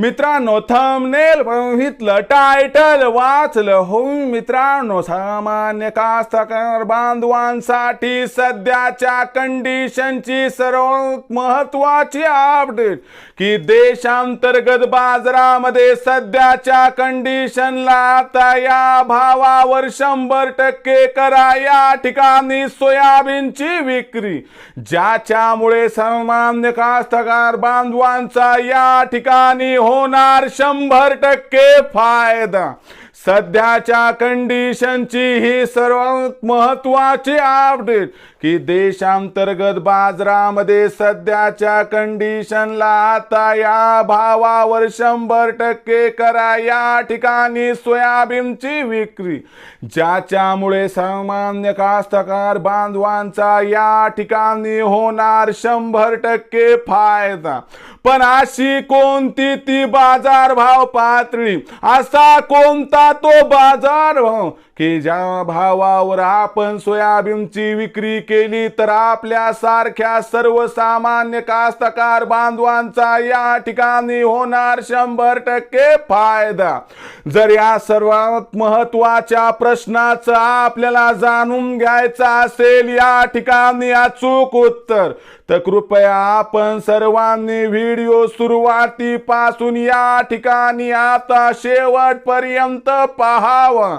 मित्रांनो थंबनेल बघितलं टायटल वाचलं. होऊन मित्रांनो सामान्य कास्तकार बांधवांसाठी सध्याच्या कंडिशनची सर्वात महत्वाची अपडेट की देशांतर्गत बाजारामध्ये सध्याच्या कंडिशनला आता या भावावर शंभर टक्के करा. या ठिकाणी सोयाबीनची विक्री. ज्याच्यामुळे सामान्य कास्तकार बांधवांचा या ठिकाणी हो होणार शंभर टक्के फायदा. सध्याच्या कंडिशनची ही सर्वात महत्वाची अपडेट की देशांतर्गत बाजारामध्ये सध्याच्या कंडिशनला आता या भावावर शंभर टक्के करा. या ठिकाणी सोयाबीनची विक्री ज्याच्यामुळे सामान्य कास्तकार बांधवांचा या ठिकाणी होणार शंभर टक्के फायदा. पण अशी कोणती ती बाजारभाव पातळी असा कोणता तो बाजारभाव की ज्या भावावर आपण सोयाबीनची विक्री केली तर आपल्या सारख्या सर्वसामान्य कास्तकार बांधवांचा या ठिकाणी होणार शंभर टक्के फायदा. जर या सर्वात महत्त्वाच्या प्रश्नाचं आपल्याला जाणून घ्यायचं असेल या ठिकाणी अचूक उत्तर. तर कृपया आपण सर्वांनी व्हिडिओ सुरुवातीपासून या ठिकाणी आता शेवटपर्यंत पाहावा.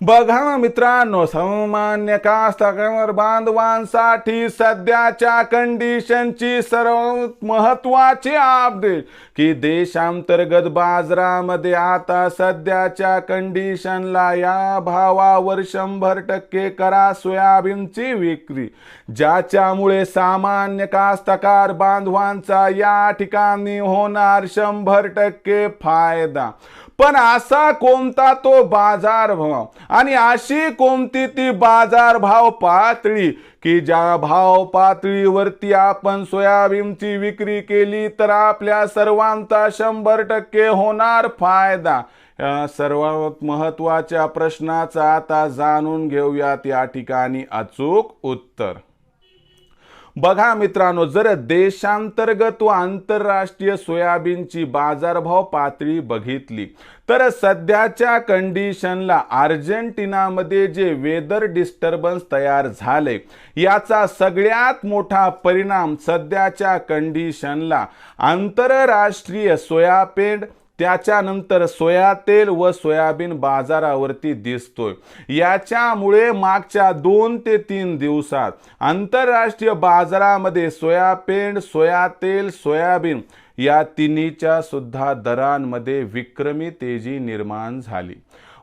बघा ना मित्रांनो सामान्य कास्तकार बांधवांसाठी सध्याच्या कंडिशनची सर्वात महत्वाची अपडेट की देशांतर्गत बाजारामध्ये आता सध्याच्या कंडिशनला या भावावर शंभर टक्के करा सोयाबीनची विक्री. ज्याच्यामुळे सामान्य कास्तकार बांधवांचा या ठिकाणी होणार शंभर टक्के फायदा. पण असा कोणता तो बाजारभाव आणि अशी कोणती ती बाजारभाव पातळी की ज्या भाव पातळीवरती आपण सोयाबीनची विक्री केली तर आपल्या सर्वांचा शंभर टक्के होणार फायदा? या सर्वात महत्त्वाच्या प्रश्नाचा आता जाणून घेऊयात या ठिकाणी अचूक उत्तर. बघा मित्रांनो जर देशांतर्गत व आंतरराष्ट्रीय सोयाबीनची बाजारभाव पातळी बघितली तर सध्याच्या कंडिशनला अर्जेंटिनामध्ये जे वेदर डिस्टर्बन्स तयार झाले याचा सगळ्यात मोठा परिणाम सध्याच्या कंडिशनला आंतरराष्ट्रीय सोयाबीन त्याच्यानंतर सोया तेल व सोयाबीन बाजारावरती दिसतोय. याच्यामुळे मागच्या दोन ते तीन दिवसात आंतरराष्ट्रीय बाजारामध्ये सोयापेंड सोया तेल सोयाबीन या तिन्हीच्या सुद्धा दरांमध्ये विक्रमी तेजी निर्माण झाली.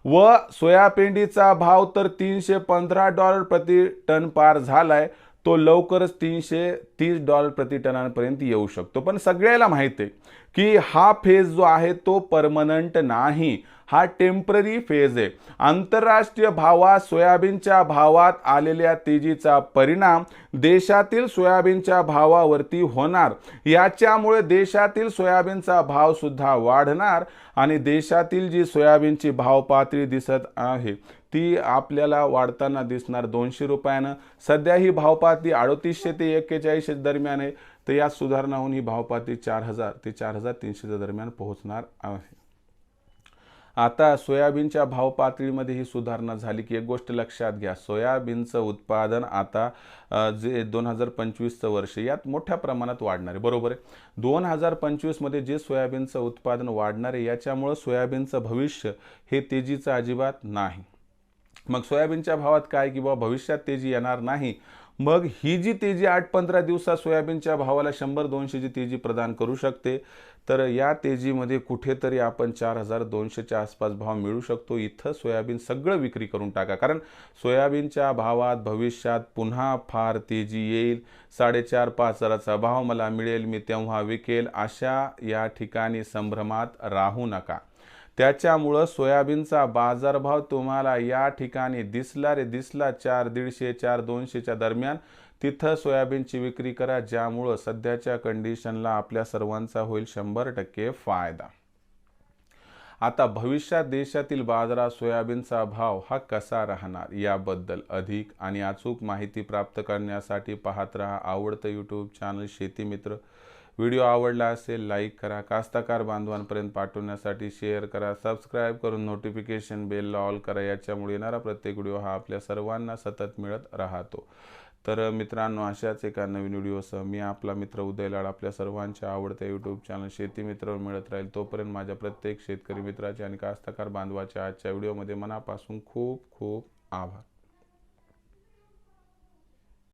व सोयापेंडीचा भाव तर तीनशे पंधरा डॉलर प्रति टन पार झालाय. तो लवकरच तीनशे तीस डॉलर प्रति टनांपर्यंत येऊ शकतो. पण सगळ्याला माहिती आहे की हा फेज जो आहे तो परमनंट नाही. हा टेंपररी फेज आहे. आंतरराष्ट्रीय भावात सोयाबीनच्या भावात आलेल्या तेजीचा परिणाम देशातील सोयाबीनच्या भावावरती होणार. याच्यामुळे देशातील सोयाबीनचा भाव सुद्धा वाढणार आणि देशातील जी सोयाबीनची भावपातळी दिसत आहे ती आपल्याला वाढताना दिसणार. दोनशे रुपयानं. सध्या ही भावपाती अडोतीसशे ते एक्केचाळीस दरम्यान आहे. तर यात सुधारणा होऊन ही भावपाती चार हजार ते चार हजार तीनशेच्या दरम्यान पोहोचणार आहे. आता सोयाबीनच्या भाव पातळीमध्ये ही सुधारणा झाली की एक गोष्ट लक्षात घ्या. सोयाबीनचं उत्पादन आता जे दोन हजार पंचवीसचं वर्ष यात मोठ्या प्रमाणात वाढणार आहे. बरोबर आहे? दोन हजार पंचवीसमध्ये जे सोयाबीनचं उत्पादन वाढणार आहे याच्यामुळं सोयाबीनचं भविष्य हे तेजीचं अजिबात नाही. मग सोयाबीनच्या भावात काय की बाबा भविष्यात तेजी येणार नाही. मग ही जी तेजी आठ पंधरा दिवसात सोयाबीनच्या भावाला शंभर दोनशेची तेजी प्रदान करू शकते. तर या तेजीमध्ये कुठेतरी आपण चार हजार दोनशेच्या आसपास भाव मिळू शकतो. इथं सोयाबीन सगळं विक्री करून टाका. कारण सोयाबीनच्या भावात भविष्यात पुन्हा फार तेजी येईल. साडेचार पाच हजाराचा भाव मला मिळेल मी तेव्हा विकेल. अशा या ठिकाणी संभ्रमात राहू नका. त्याच्यामुळं सोयाबीनचा बाजारभाव तुम्हाला या ठिकाणी दिसला रे दिसला चार दीडशे चार दोनशेच्या दरम्यान. तिथं सोयाबीनची विक्री करा ज्यामुळं सध्याच्या कंडिशनला आपल्या सर्वांचा होईल शंभर टक्के फायदा. आता भविष्यात देशातील बाजारात सोयाबीनचा भाव हा कसा राहणार याबद्दल अधिक आणि अचूक माहिती प्राप्त करण्यासाठी पाहत रहा आवडतं यूट्यूब चॅनल शेतीमित्र व्हिडिओ आवडला असेल लाईक करा. कास्ताकार बांधवांपर्यंत पाठवण्यासाठी शेअर करा. सबस्क्राईब करून नोटिफिकेशन बेलला ऑल करा. याच्यामुळे येणारा प्रत्येक व्हिडिओ हा आपल्या सर्वांना सतत मिळत राहतो. तर मित्रांनो अशाच एका नवीन व्हिडिओसह मी आपला मित्र उदय लाड आपल्या सर्वांच्या आवडत्या यूट्यूब चॅनल शेती मित्रावर मिळत राहील. तोपर्यंत माझ्या प्रत्येक शेतकरी मित्राच्या आणि कास्तकार बांधवाच्या आजच्या व्हिडिओमध्ये मनापासून खूप खूप